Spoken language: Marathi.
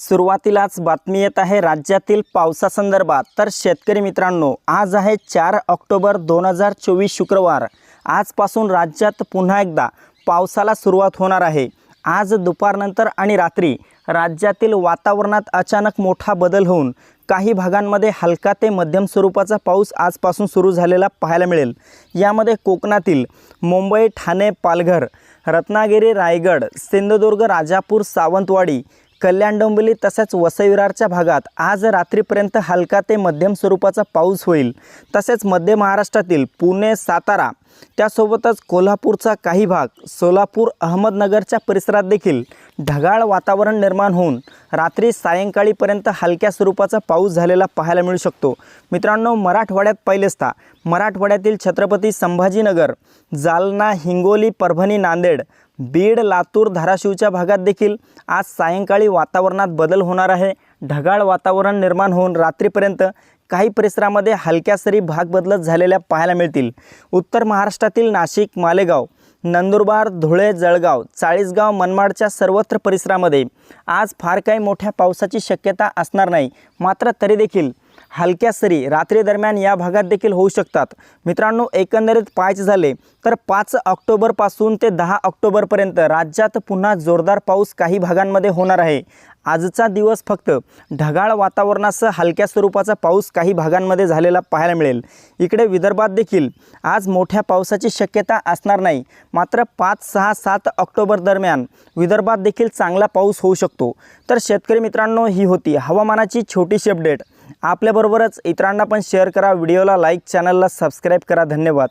सुरुवातीलाच बातमी येत आहे राज्यातील पावसासंदर्भात. तर शेतकरी मित्रांनो आज आहे चार ऑक्टोबर दोन हजार चोवीस शुक्रवार. आजपासून राज्यात पुन्हा एकदा पावसाला सुरुवात होणार आहे. आज दुपारनंतर आणि रात्री राज्यातील वातावरणात अचानक मोठा बदल होऊन काही भागांमध्ये हलका ते मध्यम स्वरूपाचा पाऊस आजपासून सुरू झालेला पाहायला मिळेल. यामध्ये कोकणातील मुंबई ठाणे पालघर रत्नागिरी रायगड सिंधुदुर्ग राजापूर सावंतवाडी कल्याण डोंबिवली तसेच वसईविरारच्या भागात आज रात्रीपर्यंत हलका ते मध्यम स्वरूपाचा पाऊस होईल. तसेच मध्य महाराष्ट्रातील पुणे सातारा त्यासोबतच कोल्हापूरचा काही भाग सोलापूर अहमदनगरच्या परिसरात देखील ढगाळ वातावरण निर्माण होऊन रात्री सायंकाळीपर्यंत हलक्या स्वरूपाचा पाऊस झालेला पाहायला मिळू शकतो. मित्रांनो मराठवाड्यात पहिलेचता मराठवाड्यातील छत्रपती संभाजीनगर जालना हिंगोली परभणी नांदेड बीड लातूर धाराशिवच्या भागात देखील आज सायंकाळी वातावरणात बदल होणार आहे. ढगाळ वातावरण निर्माण होऊन रात्रीपर्यंत काही परिसरामध्ये हलक्या सरी भाग बदलत झालेल्या पाहायला मिळतील. उत्तर महाराष्ट्रातील नाशिक मालेगाव नंदुरबार धुळे जळगाव चाळीसगाव मनमाडच्या सर्वत्र परिसरामध्ये आज फार काही मोठ्या पावसाची शक्यता असणार नाही. मात्र तरी देखील हलक्या सरी रात्रीदरम्यान या भागात देखील होऊ शकतात. मित्रांनो एकंदरीत पाहायचे झाले तर पाच ऑक्टोबरपासून ते दहा ऑक्टोबरपर्यंत राज्यात पुन्हा जोरदार पाऊस काही भागांमध्ये होणार आहे. आजचा दिवस फक्त ढगाळ वातावरणासह हलक्या स्वरूपाचा पाऊस काही भागांमध्ये झालेला पाहायला मिळेल. इकडे विदर्भात देखील आज मोठ्या पावसाची शक्यता असणार नाही. मात्र पाच सहा सात ऑक्टोबर दरम्यान विदर्भात देखील चांगला पाऊस होऊ शकतो. तर शेतकरी मित्रांनो ही होती हवामानाची छोटीशी अपडेट. आपल्याबरोबरच इतरांना पण शेअर करा. व्हिडिओला लाईक चॅनलला सबस्क्राईब करा. धन्यवाद.